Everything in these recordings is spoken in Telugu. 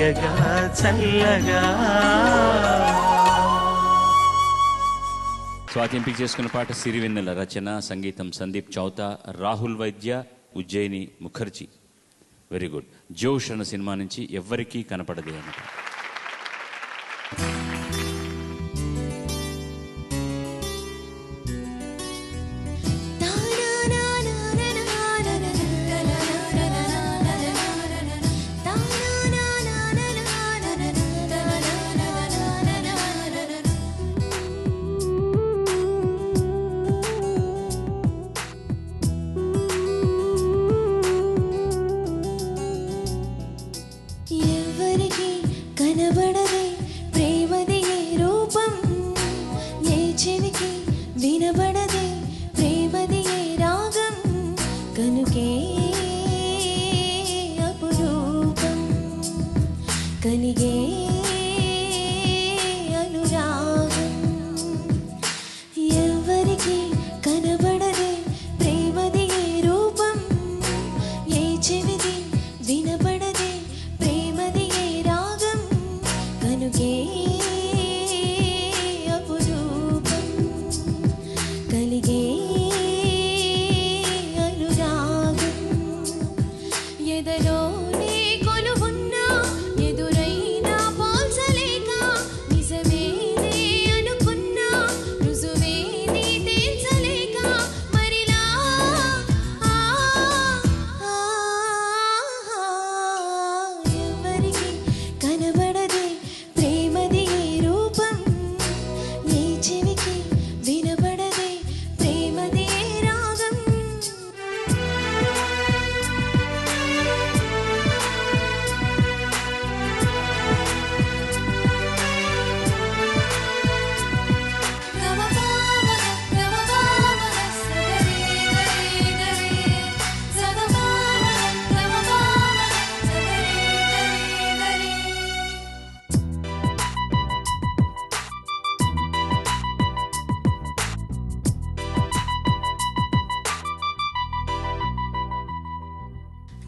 తీయగా చల్లగా. స్వాతి ఎంపిక చేసుకున్న పాట సిరివెన్నెల రచన సంగీతం సందీప్ చౌతా రాహుల్ వైద్య ఉజ్జయిని ముఖర్జీ. వెరీ గుడ్ జోష్ అన్న సినిమా నుంచి ఎవ్వరికీ కనపడదే అన్నమాట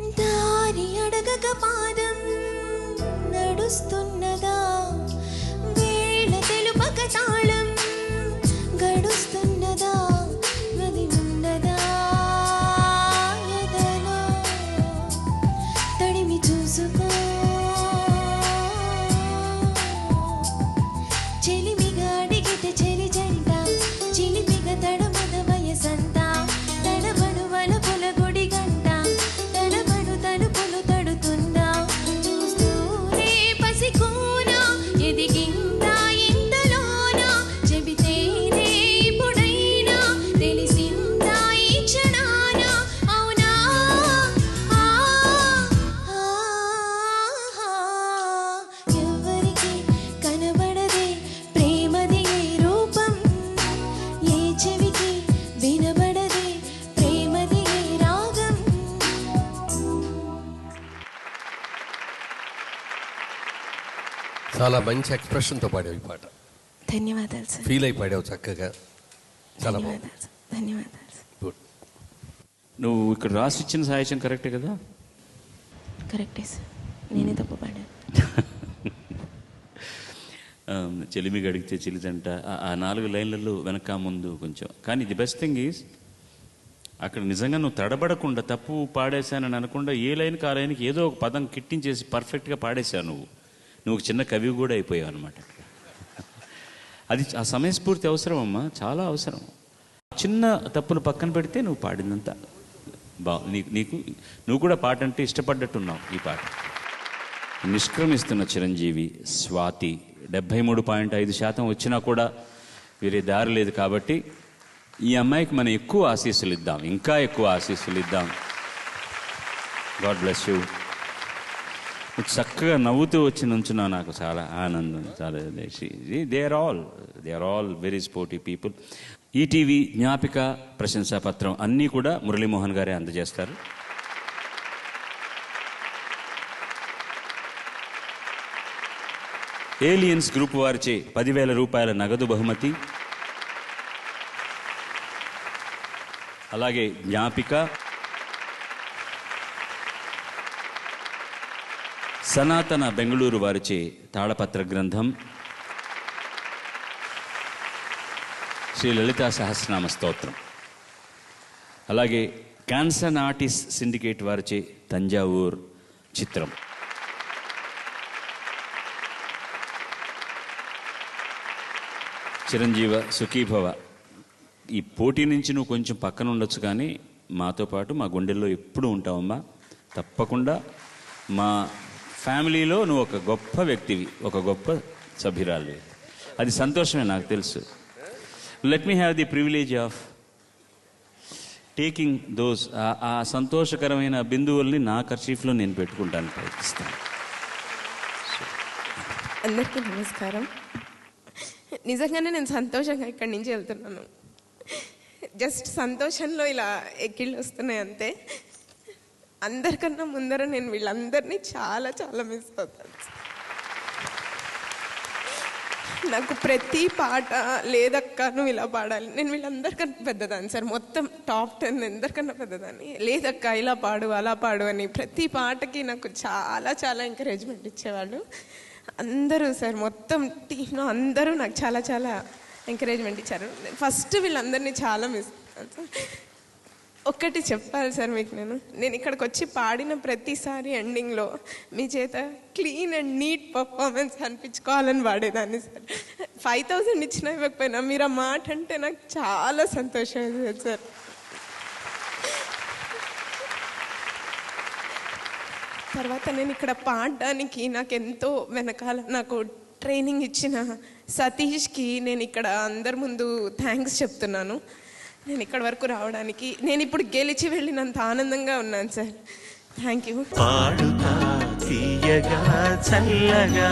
దారి అడగక పాదం నడుస్తున్నదా? వేళ తెలుపక తాళం చాలా మంచి ఎక్స్ప్రెషన్తో పాడావు ఈ పాట. ధన్యవాదాలు సార్. ఫీల్ అయి పాడావు చక్కగా. చాలా బాగుంది. ధన్యవాదాలు సార్. ధన్యవాదాలు సార్. గుడ్ నువ్వు ఇక్కడ రాసి ఇచ్చిన సాహిత్యం కరెక్టే కదా? కరెక్టే సార్. నేనే తప్పు పాడాను. ఆ, చెలిమిగా అడిగితే చెలిదంట. ఆ- ఆ నాలుగు లైన్లలో వెనక ముందు కొంచెం. కానీ ది బెస్ట్ థింగ్ ఈజ్ అక్కడ నిజంగా నువ్వు తడబడకుండా తప్పు పాడేశానని అనకుండా ఏ లైన్కి ఆ లైన్కి ఏదో ఒక పదం కిట్టించేసి పర్ఫెక్ట్గా పాడేశావు నువ్వు. నువ్వు చిన్న కవి కూడా అయిపోయావు అనమాట అది ఆ సమయస్ఫూర్తి అవసరం అమ్మా చాలా అవసరం. చిన్న తప్పును పక్కన పెడితే నువ్వు పాడిందంతా. బా నీకు నీకు నువ్వు కూడా పాట అంటే ఇష్టపడ్డట్టున్నావు ఈ పాట. నిష్క్రమిస్తున్న చిరంజీవి స్వాతి డెబ్భై మూడు పాయింట్ ఐదు శాతం వచ్చినా కూడా వీరే దారి లేదు కాబట్టి ఈ అమ్మాయికి మనం ఎక్కువ ఆశీస్సులు ఇద్దాం ఇంకా ఎక్కువ ఆశీస్సులు ఇద్దాం. God bless you. చక్కగా నవ్వుతూ వచ్చి నుంచున్నావు నాకు చాలా ఆనందం చాలా they are all they are all very sporty people ETV జ్ఞాపిక ప్రశంసా పత్రం అన్నీ కూడా మురళీమోహన్ గారే అందజేస్తారు. ఏలియన్స్ గ్రూప్ వారిచే పదివేల రూపాయల నగదు బహుమతి. అలాగే జ్ఞాపిక సనాతన బెంగళూరు వారిచే తాళపత్ర గ్రంథం శ్రీ లలితా సహస్రనామ స్తోత్రం. అలాగే క్యాన్సన్ ఆర్టిస్ట్ సిండికేట్ వారిచే తంజావూర్ చిత్రం. చిరంజీవ సుఖీభవ ఈ పోటీ నుంచి నువ్వు కొంచెం పక్కన ఉండొచ్చు కానీ మాతో పాటు మా గుండెల్లో ఎప్పుడూ ఉంటావమ్మా. తప్పకుండా మా ఫ్యామిలీలో నువ్వు ఒక గొప్ప వ్యక్తివి ఒక గొప్ప సభ్యురాలి అది సంతోషమే నాకు తెలుసు. Let me have the privilege of taking those ఆ సంతోషకరమైన బిందువుల్ని నా కర్చీఫ్లో నేను పెట్టుకుంటాను ప్రయత్నిస్తాను. అందరికీ నమస్కారం. నిజంగానే నేను సంతోషంగా ఇక్కడి నుంచి వెళ్తున్నాను. జస్ట్ సంతోషంలో ఇలా ఎక్కిళ్ళు వస్తున్నాయి అంతే. అందరికన్నా ముందర నేను వీళ్ళందరినీ చాలా చాలా మిస్ అవుతాను. నాకు ప్రతి పాట లేదక్క నువ్వు ఇలా పాడాలి. నేను వీళ్ళందరికన్నా పెద్దదాన్ని సార్. మొత్తం టాప్ టెన్ అందరికన్నా పెద్దదాన్ని. లేదక్క ఇలా పాడు అలా పాడు అని ప్రతి పాటకి నాకు చాలా చాలా ఎంకరేజ్మెంట్ ఇచ్చేవాళ్ళు. అందరూ సార్ మొత్తం టీంలో అందరూ నాకు చాలా చాలా ఎంకరేజ్మెంట్ ఇచ్చారు. ఫస్ట్ వీళ్ళందరినీ చాలా మిస్ అవుతాను. సార్ ఒక్కటి చెప్పాలి సార్ మీకు నేను. నేను ఇక్కడికి వచ్చి పాడిన ప్రతిసారి ఎండింగ్లో మీ చేత క్లీన్ అండ్ నీట్ పర్ఫార్మెన్స్ అనిపించుకోవాలని పాడేదాన్ని సార్. ఫైవ్ థౌజండ్ ఇచ్చినా ఇవ్వకపోయినా మీరు ఆ మాట అంటే నాకు చాలా సంతోషం వేసేది సార్. తర్వాత నేను ఇక్కడ పాడడానికి నాకు ఎంతో వెనకాల నాకు ట్రైనింగ్ ఇచ్చిన సతీష్కి నేను ఇక్కడ అందరి ముందు థ్యాంక్స్ చెప్తున్నాను. నేను ఇక్కడ వరకు రావడానికి. నేను ఇప్పుడు గెలిచి వెళ్ళినంత ఆనందంగా ఉన్నాను సార్. థ్యాంక్ యూ పాడుతా తీయగా చల్లగా.